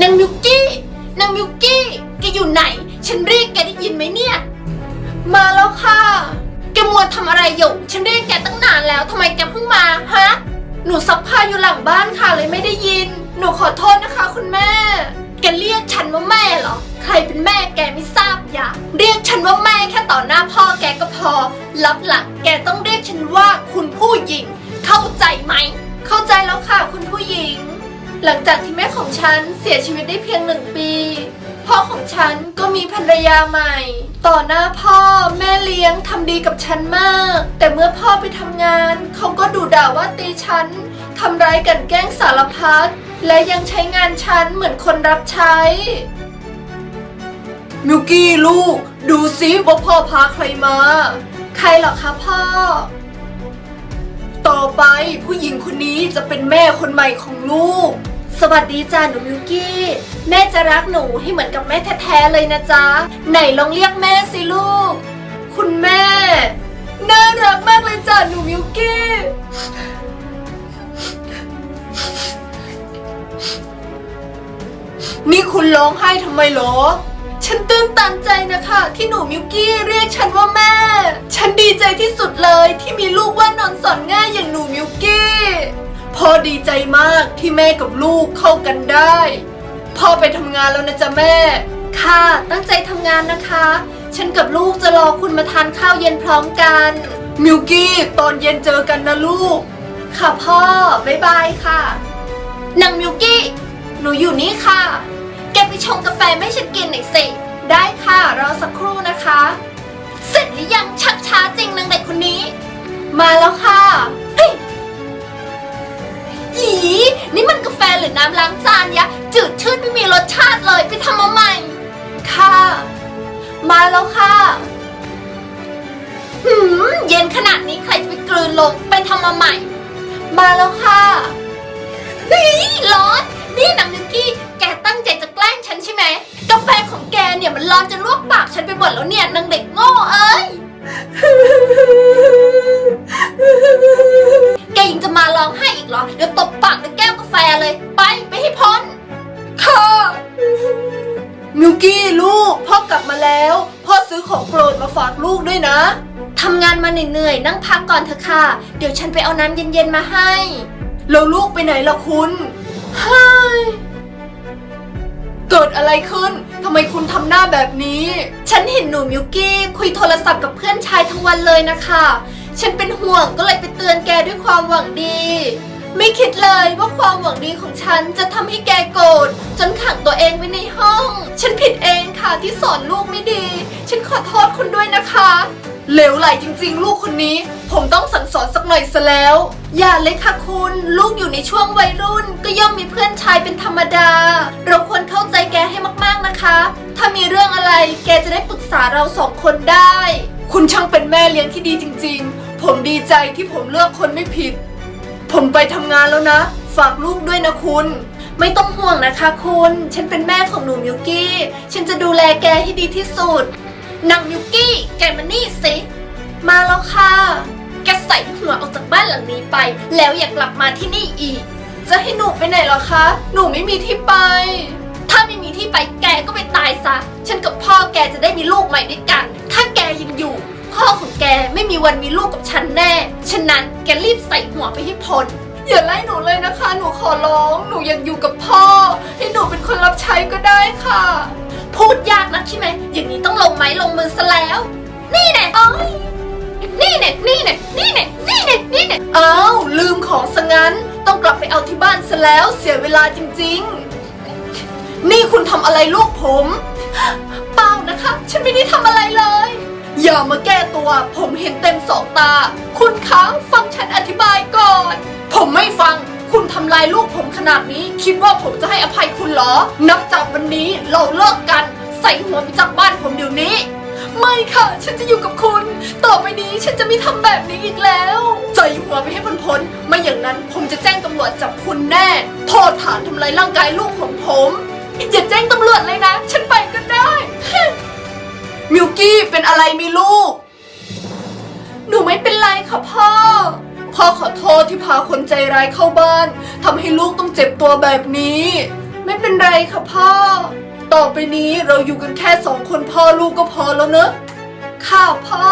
นางมิวกี้นางมิวกี้แกอยู่ไหน ฉันเรียกแกได้ยินไหมเนี่ย มาแล้วค่ะ แกมัวทำอะไรอยู่ ฉันเรียกแกตั้งนานแล้วทำไมแกเพิ่งมาฮะ หนูซักผ้าอยู่หลังบ้านค่ะเลยไม่ได้ยิน หนูขอโทษนะคะคุณแม่ แกเรียกฉันว่าแม่เหรอ ใครเป็นแม่แกไม่ทราบอย่า เรียกฉันว่าแม่แค่ต่อหน้าพ่อแกก็พอ รับหลังแกต้องเรียกฉันว่าคุณผู้หญิง เข้าใจไหม เข้าใจแล้วค่ะ คุณผู้หญิง หลังจากที่แม่ของฉันเสียชีวิตได้เพียงหนึ่งปี พ่อของฉันก็มีภรรยาใหม่ ต่อหน้าพ่อแม่เลี้ยงทำดีกับฉันมาก แต่เมื่อพ่อไปทำงาน เขาก็ดุด่าว่าตีฉันทำร้ายกลันแกล้งสารพัดและยังใช้งานฉันเหมือนคนรับใช้ มิวกี้ลูก ดูซิว่าพ่อพาใครมา ใครเหรอคะพ่อ ต่อไปผู้หญิงคนนี้จะเป็นแม่คนใหม่ของลูก สวัสดีจ้าหนูมิวกี้ แม่จะรักหนูให้เหมือนกับแม่แท้ๆเลยนะจ๊ะ ไหนลองเรียกแม่สิลูก คุณแม่ น่ารักมากเลยจ้าหนูมิวกี้ นี่คุณร้องไห้ทำไมเหรอ ฉันตื้นตันใจนะคะ ที่หนูมิวกี้เรียกฉันว่าแม่ ฉันดีใจที่สุดเลยที่มีลูกว่านอนสอนง่ายอย่างหนูมิวกี้ พ่อดีใจมากที่แม่กับลูกเข้ากันได้ พ่อไปทำงานแล้วนะจ๊ะแม่ ค่ะตั้งใจทำงานนะคะ ฉันกับลูกจะรอคุณมาทานข้าวเย็นพร้อมกัน มิวกี้ตอนเย็นเจอกันนะลูก ค่ะพ่อ บ๊ายบายค่ะนางมิวกี้ หนูอยู่นี่ค่ะ แกไปชงกาแฟไม่ฉันกินหน่อยสิ ได้ค่ะรอสักครู่นะคะ เสร็จหรือยังชักช้าจริงนางเด็กคนนี้ มาแล้วค่ะเฮ้ย รือน้ำล้างจานยะจืดชืดไม่มีรสชาติเลยไปทำมาใหม่ ค่ะ มาแล้วค่ะหืมเย็นขนาดนี้ใครจะไปกลืนลงไปทำมาใหม่ มาแล้วค่ะเฮ้ยร้อน นี่นางนิกกี้ แกตั้งใจจะแกล้งฉันใช่ไหม กาแฟของแกเนี่ยมันร้อนจนลวกปากฉันไปหมดแล้วเนี่ยนางเด็กโง่เอ้ยแกยังจะมาร้องไห้อีกเหรอ เดี๋ยวตบปากด้วยแก้ว กาแฟเลย ไปไปให้พ้นค่ะมิวกี้ลูกพ่อกลับมาแล้ว พ่อซื้อของโปรดมาฝากลูกด้วยนะทำงานมาเหนื่อยๆนั่งพักก่อนเถอะค่ะ เดี๋ยวฉันไปเอาน้ำเย็นๆมาให้แล้วลูกไปไหนล่ะคุณเฮ้ยเกิดอะไรขึ้นทำไมคุณทำหน้าแบบนี้ ฉันเห็นหนูมิวกี้คุยโทรศัพท์กับเพื่อนชายทั้งวันเลยนะคะ ฉันเป็นห่วงก็เลยไปเตือนแกด้วยความหวังดี ไม่คิดเลยว่าความหวังดีของฉันจะทำให้แกโกรธจนขังตัวเองไว้ในห้อง ฉันผิดเองค่ะที่สอนลูกไม่ดี ฉันขอโทษคุณด้วยนะคะเหลวไหลจริงๆ ลูกคนนี้ ผมต้องสั่งสอนสักหน่อยซะแล้ว อย่าเลยค่ะคุณ ลูกอยู่ในช่วงวัยรุ่น ก็ย่อมมีเพื่อนชายเป็นธรรมดา เราควรเข้าใจแกให้มากๆนะคะ ถ้ามีเรื่องอะไรแกจะได้ปรึกษาเราสองคนได้ คุณช่างเป็นแม่เลี้ยงที่ดีจริง ๆ ผมดีใจที่ผมเลือกคนไม่ผิด ผมไปทำงานแล้วนะ ฝากลูกด้วยนะคุณ ไม่ต้องห่วงนะคะคุณ ฉันเป็นแม่ของหนูมิวกี้ ฉันจะดูแลแกให้ดีที่สุดนางมิวกี้ แกมานี่สิ มาแล้วค่ะ แกใส่หัวออกจากบ้านหลังนี้ไป แล้วอยากกลับมาที่นี่อีก จะให้หนูไปไหนหรอคะ หนูไม่มีที่ไป ถ้าไม่มีที่ไปแกก็ไปตายซะ ฉันกับพ่อแกจะได้มีลูกใหม่ด้วยกัน ถ้าแกยังอยู่ พ่อของแกไม่มีวันมีลูกกับฉันแน่ ฉะนั้นแกรีบใส่หัวไปให้พ้นอย่าไล่หนูเลยนะคะ หนูขอร้อง หนูอยากอยู่กับพ่อ ให้หนูเป็นคนรับใช้ก็ได้ค่ะ พูดยากนักใช่ไหม อย่างนี้ต้องลงไม้ลงมือซะแล้ว นี่แน่เอ้ยนี่แน่นี่แน่นี่แน่นี่แน่นี่แน่เอ้าลืมของซะงั้น ต้องกลับไปเอาที่บ้านซะแล้ว เสียเวลาจริง ๆ นี่คุณทำอะไรลูกผม เปล่านะคะ ฉันไม่ได้ทำอะไรเลย อย่ามาแก้ตัว ผมเห็นเต็มสองตา คุณคะฟังฉันอธิบายก่อน ผมไม่ฟัง คุณทำลายลูกผมขนาดนี้ คิดว่าผมจะให้อภัยคุณเหรอ นับจากวันนี้เราเลิกกัน ใส่หัวไปจากบ้านผมเดี๋ยวนี้ ไม่ค่ะ ฉันจะอยู่กับคุณ ต่อไปนี้ฉันจะไม่ทำแบบนี้อีกแล้วใจหัวไปให้พ้นๆไม่อย่างนั้นผมจะแจ้งตำรวจจับคุณแน่ โทษฐานทำลายร่างกายลูกของผม อย่าแจ้งตำรวจเลยนะ ฉันไปก็ได้ มิวกี้เป็นอะไรมีลูก หนูไม่เป็นไรค่ะพ่อ พ่อขอโทษที่พาคนใจร้ายเข้าบ้านทำให้ลูกต้องเจ็บตัวแบบนี้ ไม่เป็นไรค่ะพ่อ ต่อไปนี้เราอยู่กันแค่สองคนพ่อลูกก็พอแล้วเนอะค่ะพ่อ